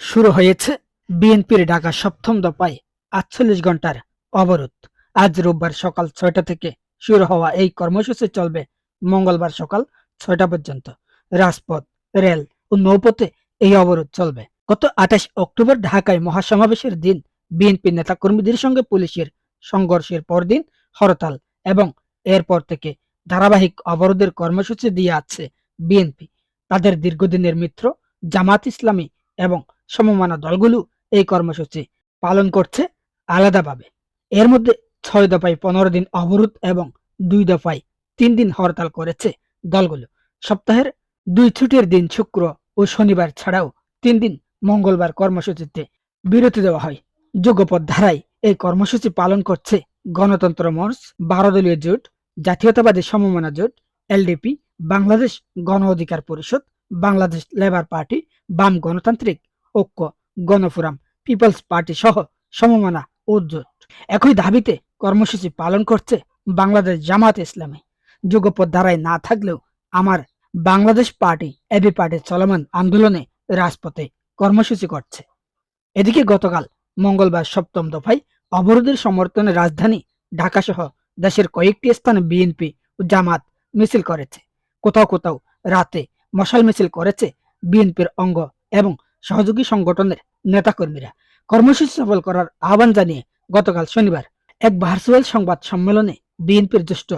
শুরু হয়েছে বিএনপির ঢাকা সপ্তম দফায় আটচল্লিশ ঘণ্টার অবরোধ। আজ রোববার সকাল ছয়টা থেকে শুরু হওয়া এই কর্মসূচি চলবে মঙ্গলবার সকাল ছয়টা পর্যন্ত। রাজপথ, রেল ও নৌপথে এই অবরোধ চলবে। গত আঠাশ অক্টোবর ঢাকায় মহাসমাবেশের দিন বিএনপি নেতাকর্মীদের সঙ্গে পুলিশের সংঘর্ষের পরদিন হরতাল এবং এরপর থেকে ধারাবাহিক অবরোধের কর্মসূচি দিয়ে আছে বিএনপি। তাদের দীর্ঘদিনের মিত্র জামাত ইসলামী এবং সমমানা দলগুলো এই কর্মসূচি পালন করছে আলাদাভাবে। এর মধ্যে ছয় দফায় পনেরো দিন অবরোধ এবং দুই দফায় তিন দিন হরতাল করেছে দলগুলো। সপ্তাহের দুই ছুটির দিন শুক্র ও শনিবার ছাড়াও তিন দিন মঙ্গলবার কর্মসূচিতে বিরতি দেওয়া হয়। যুগপথ ধারায় এই কর্মসূচি পালন করছে গণতন্ত্র মঞ্চ বারো দলীয় জোট, জাতীয়তাবাদী সমমনা জোট, এলডিপি, বাংলাদেশ গণ অধিকার পরিষদ, বাংলাদেশ লেবার পার্টি, বাম গণতান্ত্রিক ঐক্য, গণফোরাম, পিপলস পার্টি সহ সমমনা জোট একই দাবিতে কর্মসূচি পালন করছে বাংলাদেশ জামাত ইসলামী। যুগপথ ধারায় না থাকলেও আমার বাংলাদেশ পার্টি, এবি পার্টির চলমান আন্দোলনে রাজপথে কর্মসূচি করছে। এদিকে গতকাল মঙ্গলবার সপ্তম দফায় অবরোধের সমর্থনে রাজধানী ঢাকা সহ দেশের কয়েকটি স্থানে বিএনপি ও জামাত মিছিল করেছে। কোথাও কোথাও রাতে মশাল মিছিল করেছে বিএনপির অঙ্গ এবং সহযোগী সংগঠনের নেতাকর্মীরা। কর্মসূচি সফল করার আহ্বান জানিয়ে গতকাল শনিবার এক ভার্চুয়াল সংবাদ সম্মেলনে বিএনপির জ্যেষ্ঠ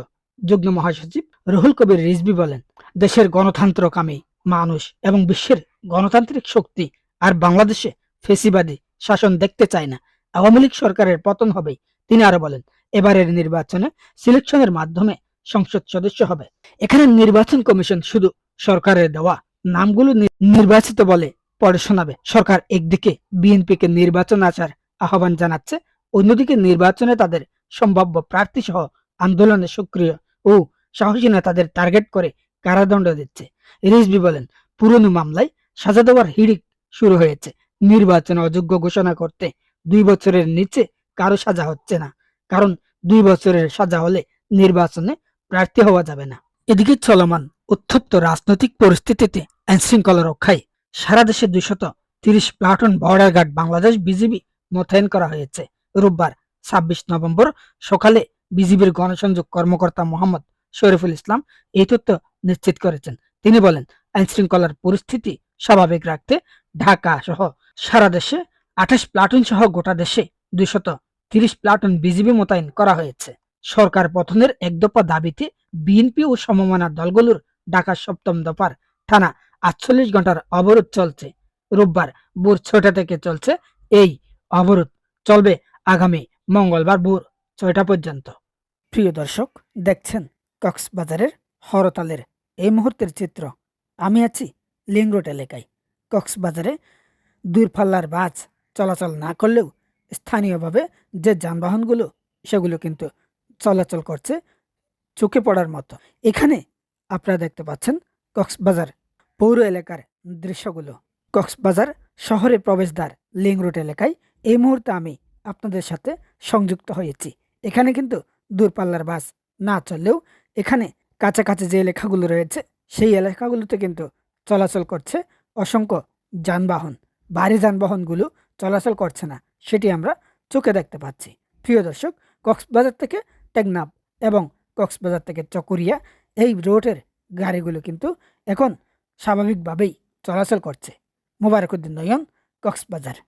যুগ্ম মহাসচিব রুহুল কবির রিজভি বলেন, দেশের গণতন্ত্রকামী মানুষ এবং বিশ্বের গণতান্ত্রিক শক্তি আর বাংলাদেশে ফেসিবাদী শাসন দেখতে চায় না। আওয়ামী লীগ সরকারের পতন হবেই তিনি আরও বলেন, এবারের নির্বাচনে সিলেকশনের মাধ্যমে সংসদ সদস্য হবে। এখানে নির্বাচন কমিশন শুধু সরকারের দেওয়া নামগুলো নির্বাচিত বলে পরে শোনাবে। সরকার একদিকে বিএনপিকে নির্বাচন আচার আহ্বান জানাচ্ছে, অন্যদিকে নির্বাচনে তাদের সম্ভাব্য প্রার্থী সহ আন্দোলনে সক্রিয় ও সাহসী নেতাদের টার্গেট করে কারাদণ্ড দিচ্ছে। রিজভি বলেন, পুরনো মামলায় সাজা দেওয়ার হিড়িক শুরু হয়েছে। নির্বাচনে অযোগ্য ঘোষণা করতে দুই বছরের নিচে কারও সাজা হচ্ছে না, কারণ দুই বছরের সাজা হলে নির্বাচনে প্রার্থী হওয়া যাবে না। এদিকে চলমান উত্তপ্ত রাজনৈতিক পরিস্থিতিতে আইনশৃঙ্খলা রক্ষায় সারা দেশে দুইশত তিরিশ platoon border guard Bangladesh BGB মোতায়েন করা হয়েছে। রোববার ছাব্বিশ নভেম্বর সকালে বিজিবির গণসংযোগ কর্মকর্তা মোহাম্মদ শরীফুল ইসলাম এই তথ্য নিশ্চিত করেছেন। তিনি বলেন, আইনশৃঙ্খলার পরিস্থিতি স্বাভাবিক রাখতে ঢাকা সহ সারা দেশে আঠাশ প্লাটুন সহ গোটা দেশে দুইশত তিরিশ প্লাটুন বিজিবি মোতায়েন করা হয়েছে। সরকার পতনের এক দফা দাবিতে বিএনপি ও সমমনা দলগুলোর ঢাকা সপ্তম দফার টানা আটচল্লিশ ঘণ্টার অবরোধ চলছে। রোববার ভোর ছয়টা থেকে চলছে এই অবরোধ। চলবে আগামী মঙ্গলবার ভোর ছয়টা পর্যন্ত। প্রিয় দর্শক, দেখছেন কক্সবাজারের হরতালের এই মুহূর্তের চিত্র। আমি আছি লিং রোড এলাকায়। কক্সবাজারে দূরপাল্লার বাস চলাচল না করলেও স্থানীয়ভাবে যে যানবাহনগুলো, সেগুলো কিন্তু চলাচল করছে চোখে পড়ার মতো। এখানে আপনারা দেখতে পাচ্ছেন কক্সবাজার পৌর এলাকার দৃশ্যগুলো। কক্সবাজার শহরের প্রবেশদ্বার লিং রোড এলাকায় এই মুহূর্তে আমি আপনাদের সাথে সংযুক্ত হয়েছি। এখানে কিন্তু দূরপাল্লার বাস না চললেও এখানে কাছাকাছি যে এলাকাগুলো রয়েছে, সেই এলাকাগুলোতে কিন্তু চলাচল করছে অসংখ্য যানবাহন। ভারী যানবাহনগুলো চলাচল করছে না, সেটি আমরা চোখে দেখতে পাচ্ছি। প্রিয় দর্শক, কক্সবাজার থেকে টেকনাফ এবং কক্সবাজার থেকে চকরিয়া এই রোডের গাড়িগুলো কিন্তু এখন স্বাভাবিকভাবেই চলাচল করছে। মোবারকুদ্দিন নয়ন কক্সবাজার।